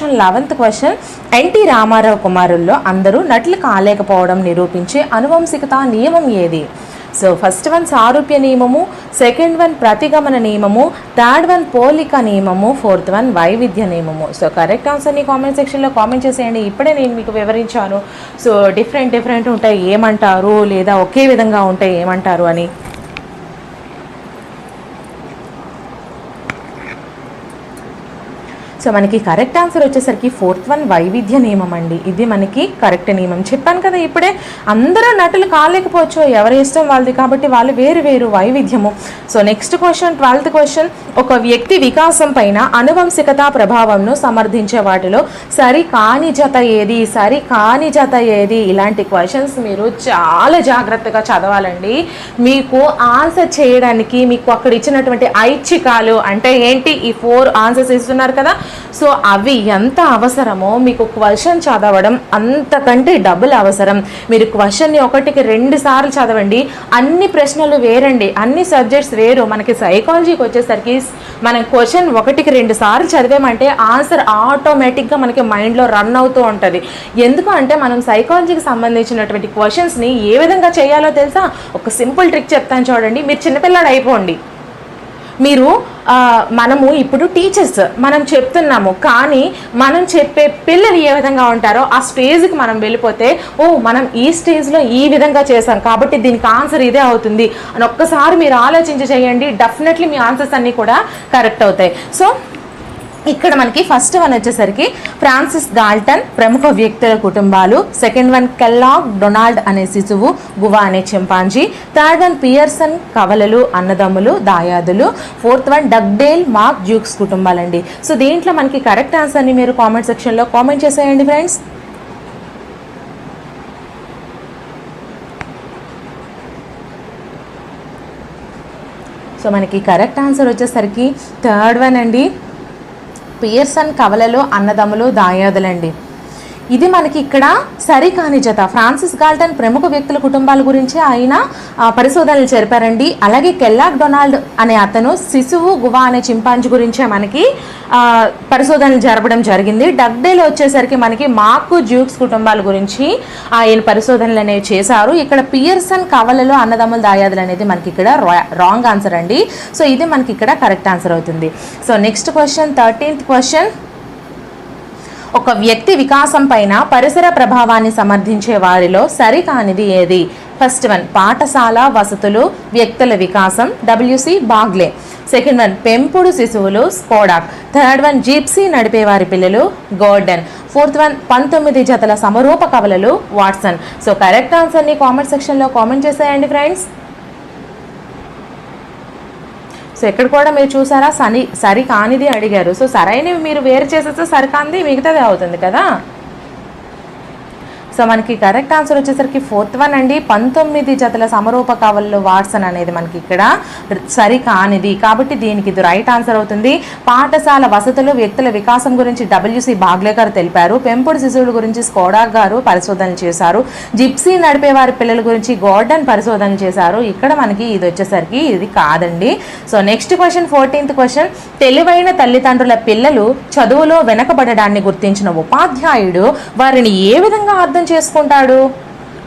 Eleventh question NT Rama Rao కుమారుల్లో అందరూ నటులు కాలేకపోవడం నిరూపించే అనువంశికత నియమం ఏది సో ఫస్ట్ వన్ సారూప్య నియమము సెకండ్ వన్ ప్రతిగమన నియమము థర్డ్ వన్ పోలిక నియమము ఫోర్త్ వన్ వైవిధ్య నియమము సో కరెక్ట్ ఆన్సర్ని కామెంట్ సెక్షన్లో కామెంట్ చేసేయండి ఇప్పుడే నేను మీకు వివరించాను సో డిఫరెంట్ డిఫరెంట్ ఉంటాయి ఏమంటారు లేదా ఒకే విధంగా ఉంటాయి ఏమంటారు అని సో మనకి కరెక్ట్ ఆన్సర్ వచ్చేసరికి ఫోర్త్ వన్ వైవిధ్య నియమం అండి. ఇది మనకి కరెక్ట్ నియమం. చెప్పాను కదా ఇప్పుడే అందరూ నటులు కాలేకపోవచ్చు. ఎవరి ఇష్టం వాళ్ళది కాబట్టి వాళ్ళు వేరు వేరు వైవిధ్యము. So next question twelfth question ఒక వ్యక్తి వికాసం పైన అనువంశికత ప్రభావంను సమర్థించే వాటిలో సరి కాని జత ఏది సరి కాని జత ఏది? ఇలాంటి క్వశ్చన్స్ మీరు చాలా జాగ్రత్తగా చదవాలండి. మీకు ఆన్సర్ చేయడానికి మీకు అక్కడ ఇచ్చినటువంటి ఐచ్ఛికాలు అంటే ఏంటి? ఈ ఫోర్ ఆన్సర్స్ ఇస్తున్నారు కదా. సో అవి ఎంత అవసరమో మీకు క్వశ్చన్ చదవడం అంతకంటే డబుల్ అవసరం. మీరు క్వశ్చన్ని ఒకటికి రెండు సార్లు చదవండి. అన్ని ప్రశ్నలు వేరండి. అన్ని సబ్జెక్ట్స్ వేరు. మనకి సైకాలజీకి వచ్చేసరికి మనం క్వశ్చన్ ఒకటికి రెండు సార్లు చదివామంటే ఆన్సర్ ఆటోమేటిక్గా మనకి మైండ్లో రన్ అవుతూ ఉంటుంది. ఎందుకు అంటే మనం సైకాలజీకి సంబంధించినటువంటి క్వశ్చన్స్ని ఏ విధంగా చేయాలో తెలుసా? ఒక సింపుల్ ట్రిక్ చెప్తాను చూడండి. మీరు చిన్నపిల్లాడు అయిపోండి. మీరు మనము ఇప్పుడు టీచర్స్ మనం చెప్తున్నాము కానీ మనం చెప్పే పిల్లలు ఏ విధంగా ఉంటారో ఆ స్టేజ్కి మనం వెళ్ళిపోతే ఓ మనం ఈ స్టేజ్లో ఈ విధంగా చేసాం కాబట్టి దీనికి ఆన్సర్ ఇదే అవుతుంది అని ఒక్కసారి మీరు ఆలోచించి చేయండి. డెఫినెట్లీ మీ ఆన్సర్స్ అన్నీ కూడా కరెక్ట్ అవుతాయి. సో ఇక్కడ మనకి ఫస్ట్ వన్ వచ్చేసరికి ఫ్రాన్సిస్ గాల్టన్ ప్రముఖ వ్యక్తుల కుటుంబాలు. సెకండ్ వన్ కెల్లాగ్ డొనాల్డ్ అనే శిశువు గువా అనే చింపాంజీ. థర్డ్ వన్ పియర్సన్ కవలలు అన్నదమ్ములు దాయాదులు. Fourth one Dugdale mark Jukes కుటుంబాలండి. So దీంట్లో మనకి కరెక్ట్ ఆన్సర్ని మీరు కామెంట్ సెక్షన్లో కామెంట్ చేసేయండి ఫ్రెండ్స్ సో మనకి కరెక్ట్ ఆన్సర్ వచ్చేసరికి థర్డ్ వన్ అండి. పియర్సన్ కవలలో అన్నదమ్ములు దాయాదులండి. ఇది మనకి ఇక్కడ సరికాని జత. ఫ్రాన్సిస్ గాల్టన్ ప్రముఖ వ్యక్తుల కుటుంబాల గురించి ఆయన పరిశోధనలు జరిపారండి. అలాగే కెల్లాక్ డొనాల్డ్ అనే అతను శిశువు గువా అనే చింపాంజీ గురించే మనకి పరిశోధనలు జరపడం జరిగింది. డగ్డేలో వచ్చేసరికి మనకి మాకు జ్యూక్స్ కుటుంబాల గురించి ఆయన పరిశోధనలు అనేవి చేశారు. ఇక్కడ పియర్సన్ కవలలు అన్నదమ్ముల దాయాదులు అనేది మనకి ఇక్కడ రాంగ్ ఆన్సర్ అండి. సో ఇది మనకి ఇక్కడ కరెక్ట్ ఆన్సర్ అవుతుంది. So next question thirteenth question. ఒక వ్యక్తి వికాసం పైన పరిసర ప్రభావాన్ని సమర్థించే వారిలో సరికానిది ఏది? ఫస్ట్ వన్ పాఠశాల వసతులు వ్యక్తుల వికాసం. WC Bagley. సెకండ్ వన్ పెంపుడు శిశువులు స్కోడాక్ థర్డ్ వన్ జీప్సీ నడిపేవారి పిల్లలు గోర్డెన్ ఫోర్త్ వన్ పంతొమ్మిది జతల సమరూప కవలలు వాట్సన్ సో కరెక్ట్ ఆన్సర్ని కామెంట్ సెక్షన్లో కామెంట్ చేసేయండి ఫ్రెండ్స్ సో ఇక్కడ కూడా మీరు చూసారా? సని సరి కానిది అడిగారు. సో సరైనవి మీరు వేరు చేసేస్తే సరికానిది మిగతాది అవుతుంది కదా? సో మనకి కరెక్ట్ ఆన్సర్ వచ్చేసరికి ఫోర్త్ వన్ అండి. పంతొమ్మిది జతల సమరూప కవల్లో వాట్సన్ అనేది మనకి ఇక్కడ సరి కానిది కాబట్టి దీనికి ఇది రైట్ ఆన్సర్ అవుతుంది. పాఠశాల వసతులు వ్యక్తుల వికాసం గురించి డబ్ల్యూసి బాగ్లే గారు తెలిపారు. పెంపుడు శిశువుల గురించి స్కోడా గారు పరిశోధనలు చేశారు. జిప్సీ నడిపే వారి పిల్లల గురించి గోర్డన్ పరిశోధనలు చేశారు. ఇక్కడ మనకి ఇది వచ్చేసరికి ఇది కాదండి. So next question fourteenth question. తెలివైన తల్లిదండ్రుల పిల్లలు చదువులో వెనకబడడాన్ని గుర్తించిన ఉపాధ్యాయుడు వారిని ఏ విధంగా అర్థం చేసుకుంటాడు?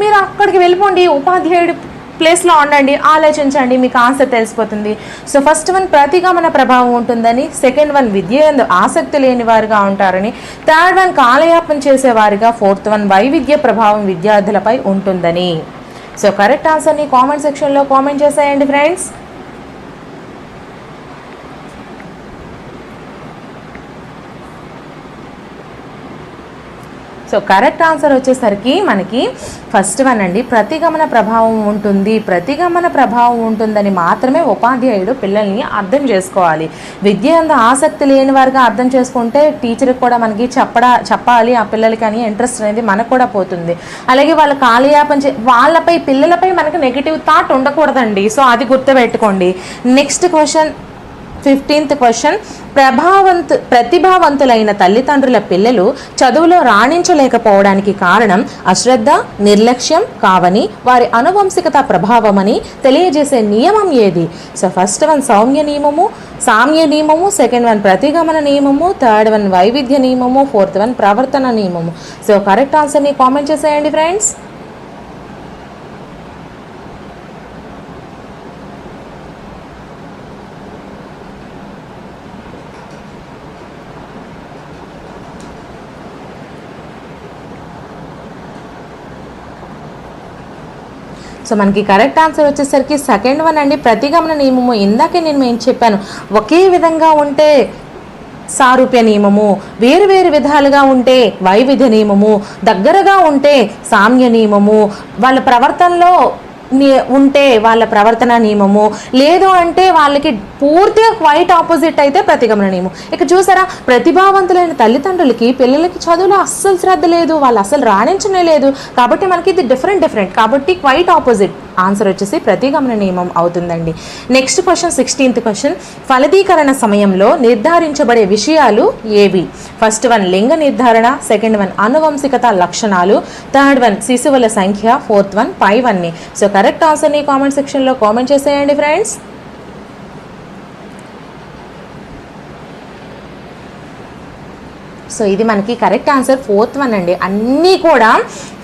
మీరు అక్కడికి వెళ్ళిపోండి ఉపాధ్యాయుడు ప్లేస్లో ఉండండి ఆలోచించండి మీకు ఆన్సర్ తెలిసిపోతుంది. సో ఫస్ట్ వన్ ప్రతిగమన ప్రభావం ఉంటుందని సెకండ్ వన్ విద్య ఎందు ఆసక్తి లేని వారుగా ఉంటారని థర్డ్ వన్ కాలయాపన చేసేవారిగా ఫోర్త్ వన్ వైవిధ్య ప్రభావం విద్యార్థులపై ఉంటుందని. సో కరెక్ట్ ఆన్సర్ని కామెంట్ సెక్షన్లో కామెంట్ చేసేయండి ఫ్రెండ్స్ సో కరెక్ట్ ఆన్సర్ వచ్చేసరికి మనకి ఫస్ట్ వన్ అండి. ప్రతిగమన ప్రభావం ఉంటుంది. ప్రతిగమన ప్రభావం ఉంటుందని మాత్రమే ఉపాధ్యాయుడు పిల్లల్ని అర్థం చేసుకోవాలి. విద్య అందు ఆసక్తి లేని వారిగా అర్థం చేసుకుంటే టీచర్కి కూడా మనకి చెప్పడా చెప్పాలి ఆ పిల్లలకి అని ఇంట్రెస్ట్ అనేది మనకు కూడా పోతుంది. అలాగే వాళ్ళ కాలయాపన చే వాళ్ళపై పిల్లలపై మనకి నెగిటివ్ థాట్ ఉండకూడదండి. సో అది గుర్తుపెట్టుకోండి. Next question fifteenth question. ప్రభావంతు ప్రతిభావంతులైన తల్లిదండ్రుల పిల్లలు చదువులో రాణించలేకపోవడానికి కారణం అశ్రద్ధ నిర్లక్ష్యం కావని వారి అనువంశికత ప్రభావమని తెలియజేసే నియమం ఏది? సో ఫస్ట్ వన్ సౌమ్య నియమము సామ్య నియమము సెకండ్ వన్ ప్రతిగమన నియమము థర్డ్ వన్ వైవిధ్య నియమము ఫోర్త్ వన్ ప్రవర్తన నియమము. సో కరెక్ట్ ఆన్సర్ని కామెంట్ చేసేయండి ఫ్రెండ్స్ సో మనకి కరెక్ట్ ఆన్సర్ వచ్చేసరికి సెకండ్ వన్ అండి. ప్రతిగమన నియమము ఇందాకే నేను ఏం చెప్పాను. ఒకే విధంగా ఉంటే సారూప్య నియమము వేరు వేరు విధాలుగా ఉంటే వైవిధ్య నియమము దగ్గరగా ఉంటే సామ్య నియమము వాళ్ళ ప్రవర్తనలో ఉంటే వాళ్ళ ప్రవర్తన నియమము లేదు అంటే వాళ్ళకి పూర్తిగా క్వైట్ ఆపోజిట్ అయితే ప్రతిగమన నియమం. ఇక చూసారా ప్రతిభావంతులైన తల్లిదండ్రులకి పిల్లలకి చదువులో అస్సలు శ్రద్ధ లేదు వాళ్ళు అస్సలు రాణించనే లేదు. కాబట్టి మనకి ఇది డిఫరెంట్ డిఫరెంట్. కాబట్టి క్వైట్ ఆపోజిట్. ఆన్సర్ వచ్చేసి ప్రతిగమన నియమం అవుతుందండి. నెక్స్ట్ క్వశ్చన్ సిక్స్టీన్త్ క్వశ్చన్ ఫలదీకరణ సమయంలో నిర్ధారించబడే విషయాలు ఏవి? ఫస్ట్ వన్ లింగ నిర్ధారణ. సెకండ్ వన్ అనువంశికత లక్షణాలు. థర్డ్ వన్ శిశువుల సంఖ్య. ఫోర్త్ వన్ పై వన్ని సో కరెక్ట్ ఆన్సర్ని కామెంట్ సెక్షన్లో కామెంట్ చేసేయండి ఫ్రెండ్స్ సో ఇది మనకి కరెక్ట్ ఆన్సర్ ఫోర్త్ వన్ అండి. అన్నీ కూడా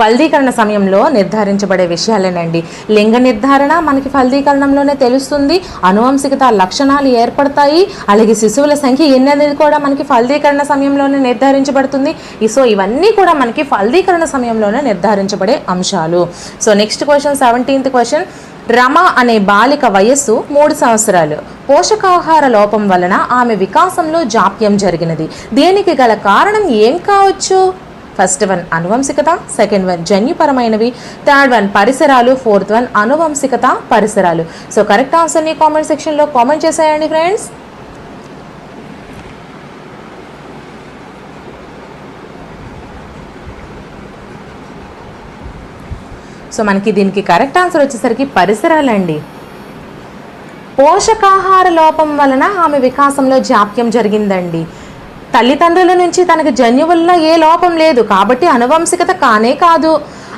ఫలదీకరణ సమయంలో నిర్ధారించబడే విషయాలేనండి. లింగ నిర్ధారణ మనకి ఫలదీకరణంలోనే తెలుస్తుంది. అనువంశికత లక్షణాలు ఏర్పడతాయి. అలాగే శిశువుల సంఖ్య ఎన్ని అనేది కూడా మనకి ఫలదీకరణ సమయంలోనే నిర్ధారించబడుతుంది. సో ఇవన్నీ కూడా మనకి ఫలదీకరణ సమయంలోనే నిర్ధారించబడే అంశాలు. So next question seventeenth question Rama అనే బాలిక వయస్సు మూడు సంవత్సరాలు. పోషకాహార లోపం వలన ఆమె వికాసంలో జాప్యం జరిగినది. దీనికి గల కారణం ఏం కావచ్చు? ఫస్ట్ వన్ అనువంశికత. సెకండ్ వన్ జన్యుపరమైనవి. థర్డ్ వన్ పరిసరాలు. ఫోర్త్ వన్ అనువంశికత పరిసరాలు. సో కరెక్ట్ ఆన్సర్ని కామెంట్ సెక్షన్లో కామెంట్ చేసేయండి ఫ్రెండ్స్ సో మనకి దీనికి కరెక్ట్ ఆన్సర్ వచ్చేసరికి పరిసరాలండి. పోషకాహార లోపం వలన ఆమె వికాసంలో జాప్యం జరిగిందండి. తల్లిదండ్రుల నుంచి తనకు జన్యువుల్లో ఏ లోపం లేదు. కాబట్టి అనువంశికత కానే కాదు.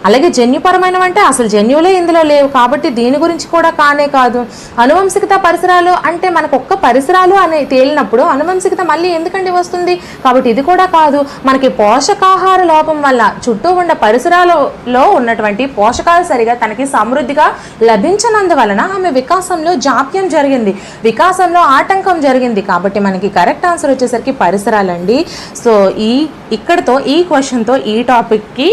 అలాగే జన్యుపరమైనవి అంటే అసలు జన్యువులే ఇందులో లేవు కాబట్టి దీని గురించి కూడా కానే కాదు. అనువంశికత పరిసరాలు అంటే మనకు ఒక్క పరిసరాలు అనే తేలినప్పుడు అనువంశికత మళ్ళీ ఎందుకండి వస్తుంది? కాబట్టి ఇది కూడా కాదు. మనకి పోషకాహార లోపం వల్ల చుట్టూ ఉన్న పరిసరాలలో ఉన్నటువంటి పోషకాలు సరిగా తనకి సమృద్ధిగా లభించనందువలన ఆమె వికాసంలో జాప్యం జరిగింది. వికాసంలో ఆటంకం జరిగింది కాబట్టి మనకి కరెక్ట్ ఆన్సర్ వచ్చేసరికి పరిసరాలండి. సో ఈ ఇక్కడతో ఈ క్వశ్చన్తో ఈ టాపిక్కి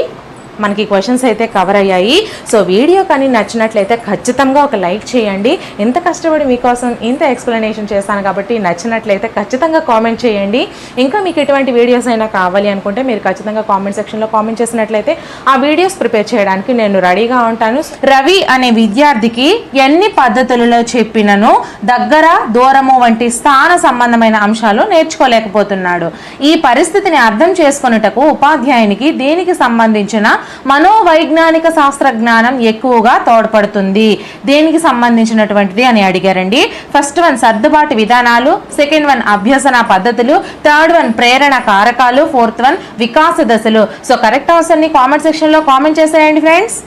మనకి క్వశ్చన్స్ అయితే కవర్ అయ్యాయి. సో వీడియో కానీ నచ్చినట్లయితే ఖచ్చితంగా ఒక లైక్ చేయండి. ఇంత కష్టపడి మీకోసం ఇంత ఎక్స్ప్లెనేషన్ చేశాను కాబట్టి నచ్చినట్లయితే ఖచ్చితంగా కామెంట్ చేయండి. ఇంకా మీకు ఎటువంటి వీడియోస్ అయినా కావాలి అనుకుంటే మీరు ఖచ్చితంగా కామెంట్ సెక్షన్లో కామెంట్ చేసినట్లయితే ఆ వీడియోస్ ప్రిపేర్ చేయడానికి నేను రెడీగా ఉంటాను. రవి అనే విద్యార్థికి ఎన్ని పద్ధతులలో చెప్పినను దగ్గర దూరము వంటి స్థాన సంబంధమైన అంశాలు నేర్చుకోలేకపోతున్నాడు. ఈ పరిస్థితిని అర్థం చేసుకొనుటకు ఉపాధ్యాయునికి దేనికి సంబంధించిన మనోవైజ్ఞానిక శాస్త్ర జ్ఞానం ఎక్కువగా తోడ్పడుతుంది. దేనికి సంబంధించినటువంటిది అని అడిగారండి. ఫస్ట్ వన్ సర్దుబాటు విధానాలు. సెకండ్ వన్ అభ్యసన పద్ధతులు. థర్డ్ వన్ ప్రేరణ కారకాలు. ఫోర్త్ వన్ వికాస దశలు. సో కరెక్ట్ ఆన్సర్ని కామెంట్ సెక్షన్లో కామెంట్ చేసేయండి ఫ్రెండ్స్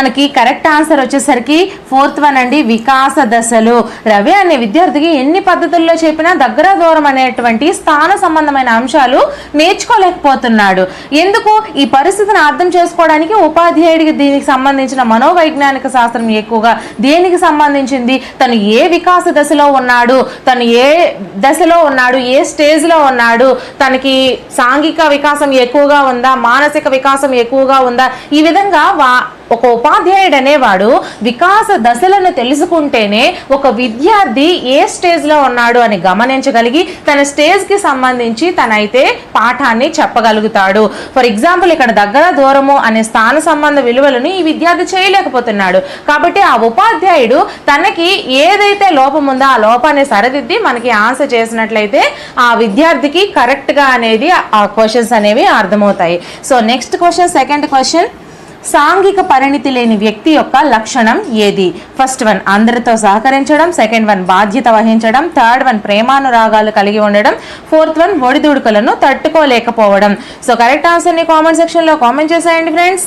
మనకి కరెక్ట్ ఆన్సర్ వచ్చేసరికి ఫోర్త్ వన్ అండి వికాస దశలు. రవి అనే విద్యార్థికి ఎన్ని పద్ధతుల్లో చెప్పినా దగ్గర దూరం అనేటువంటి స్థాన సంబంధమైన అంశాలు నేర్చుకోలేకపోతున్నాడు. ఎందుకు? ఈ పరిస్థితిని అర్థం చేసుకోవడానికి ఉపాధ్యాయుడికి దీనికి సంబంధించిన మనోవైజ్ఞానిక శాస్త్రం ఎక్కువగా దేనికి సంబంధించింది? తను ఏ వికాస దశలో ఉన్నాడు? తను ఏ దశలో ఉన్నాడు? ఏ స్టేజ్లో ఉన్నాడు? తనకి సాంఘిక వికాసం ఎక్కువగా ఉందా? మానసిక వికాసం ఎక్కువగా ఉందా? ఈ విధంగా వా ఒక ఉపాధ్యాయుడు అనేవాడు వికాస దశలను తెలుసుకుంటేనే ఒక విద్యార్థి ఏ స్టేజ్లో ఉన్నాడు అని గమనించగలిగి తన స్టేజ్కి సంబంధించి తనైతే పాఠాన్ని చెప్పగలుగుతాడు. ఫర్ ఎగ్జాంపుల్ ఇక్కడ దగ్గర దూరము అనే స్థాన సంబంధ విలువలను ఈ విద్యార్థి చేయలేకపోతున్నాడు. కాబట్టి ఆ ఉపాధ్యాయుడు తనకి ఏదైతే లోపం ఉందో ఆ లోపాన్ని సరిదిద్ది మనకి ఆన్సర్ చేసినట్లయితే ఆ విద్యార్థికి కరెక్ట్గా అనేది ఆ క్వశ్చన్స్ అనేవి అర్థమవుతాయి. So next question second question. సాంఘిక పరిణితి లేని వ్యక్తి యొక్క లక్షణం ఏది? ఫస్ట్ వన్ అందరితో సహకరించడం. సెకండ్ వన్ బాధ్యత వహించడం. థర్డ్ వన్ ప్రేమానురాగాలు కలిగి ఉండడం. ఫోర్త్ వన్ ఒడిదుడుకులను తట్టుకోలేకపోవడం. సో కరెక్ట్ ఆన్సర్ని కామెంట్ సెక్షన్లో కామెంట్ చేసేయండి ఫ్రెండ్స్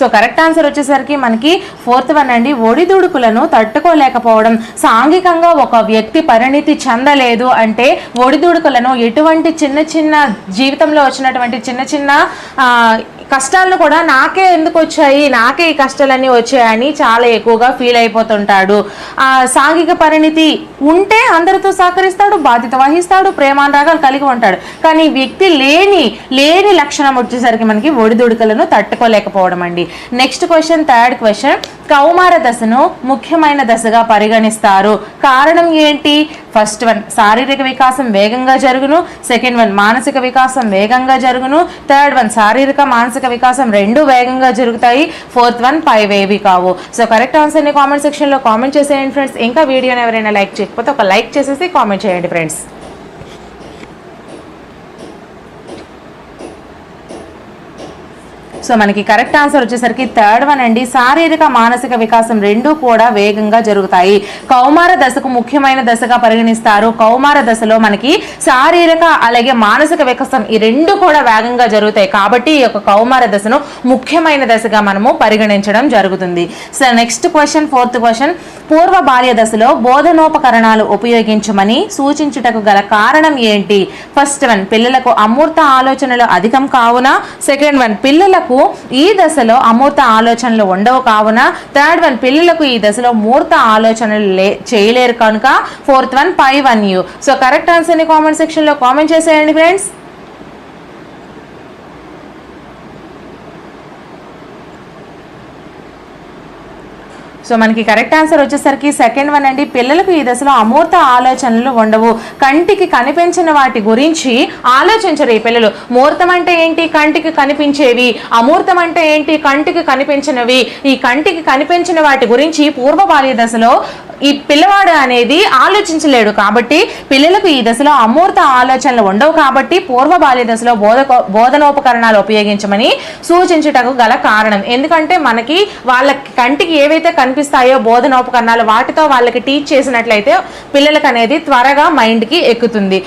సో కరెక్ట్ ఆన్సర్ వచ్చేసరికి మనకి ఫోర్త్ వన్ అండి. ఒడిదుడుకులను తట్టుకోలేకపోవడం. సాంఘికంగా ఒక వ్యక్తి పరిణితి చెందలేదు అంటే ఒడిదుడుకులను ఎటువంటి చిన్న చిన్న జీవితంలో వచ్చినటువంటి చిన్న చిన్న కష్టాలను కూడా నాకే ఎందుకు వచ్చాయి? నాకే ఈ కష్టాలన్నీ వచ్చాయని చాలా ఎక్కువగా ఫీల్ అయిపోతుంటాడు. ఆ సాంఘిక పరిణితి ఉంటే అందరితో సహకరిస్తాడు బాధ్యత వహిస్తాడు ప్రేమానురాగాలు కలిగి ఉంటాడు. కానీ వ్యక్తి లేని లేని లక్షణం వచ్చేసరికి మనకి ఒడిదుడుకలను తట్టుకోలేకపోవడం అండి. నెక్స్ట్ క్వశ్చన్ థర్డ్ క్వశ్చన్ కౌమార దశను ముఖ్యమైన దశగా పరిగణిస్తారు. కారణం ఏంటి? ఫస్ట్ వన్ శారీరక వికాసం వేగంగా జరుగును. సెకండ్ వన్ మానసిక వికాసం వేగంగా జరుగును. థర్డ్ వన్ శారీరక మానసిక వికాసం రెండు వేగంగా జరుగుతాయి. ఫోర్త్ వన్ పైవేవి కావు. సో కరెక్ట్ ఆన్సర్ని కామెంట్ సెక్షన్లో కామెంట్ చేసేయండి ఫ్రెండ్స్ ఇంకా వీడియోని ఎవరైనా లైక్ చేయకపోతే ఒక లైక్ చేసేసి కామెంట్ చేయండి ఫ్రెండ్స్ సో మనకి కరెక్ట్ ఆన్సర్ వచ్చేసరికి థర్డ్ వన్ అండి. శారీరక మానసిక వికాసం రెండూ కూడా వేగంగా జరుగుతాయి. కౌమార దశకు ముఖ్యమైన దశగా పరిగణిస్తారు. కౌమార దశలో మనకి శారీరక అలాగే మానసిక వికాసం ఈ రెండు కూడా వేగంగా జరుగుతాయి. కాబట్టి ఈ యొక్క కౌమార దశను ముఖ్యమైన దశగా మనము పరిగణించడం జరుగుతుంది. So next question fourth question. పూర్వ బాల్య దశలో బోధనోపకరణాలు ఉపయోగించమని సూచించుటకు గల కారణం ఏంటి? ఫస్ట్ వన్ పిల్లలకు అమూర్త ఆలోచనలు అధికం కావున? సెకండ్ వన్ పిల్లలకు ఈ దశలో అమూర్త ఆలోచనలు ఉండవు కావున థర్డ్ వన్ పిల్లలకు ఈ దశలో మూర్త ఆలోచనలు లే చేయలేరు కనుక ఫోర్త్ వన్ పై వన్ యూ. సో కరెక్ట్ ఆన్సర్ని కామెంట్ సెక్షన్లో కామెంట్ చేసేయండి ఫ్రెండ్స్. సో మనకి కరెక్ట్ ఆన్సర్ వచ్చేసరికి సెకండ్ వన్ అండి. పిల్లలకు ఈ దశలో అమూర్త ఆలోచనలు ఉండవు. కంటికి కనిపించిన వాటి గురించి ఆలోచించరు ఈ పిల్లలు. ముహూర్తం అంటే ఏంటి? కంటికి కనిపించేవి. అమూర్తం అంటే ఏంటి? కంటికి కనిపించినవి. ఈ కంటికి కనిపించిన వాటి గురించి పూర్వ బాల్య దశలో ఈ పిల్లవాడు అనేది ఆలోచించలేడు కాబట్టి పిల్లలకు ఈ దశలో అమూర్త ఆలోచనలు ఉండవు కాబట్టి పూర్వ బాల్య దశలో బోధక బోధనోపకరణాలు ఉపయోగించమని సూచించుటకు గల కారణం. ఎందుకంటే మనకి వాళ్ళ కంటికి ఏవైతే కనిపిస్తాయో బోధనోపకరణాలు వాటితో వాళ్ళకి టీచ్ చేసినట్లయితే పిల్లలకు అనేది త్వరగా మైండ్కి ఎక్కుతుంది.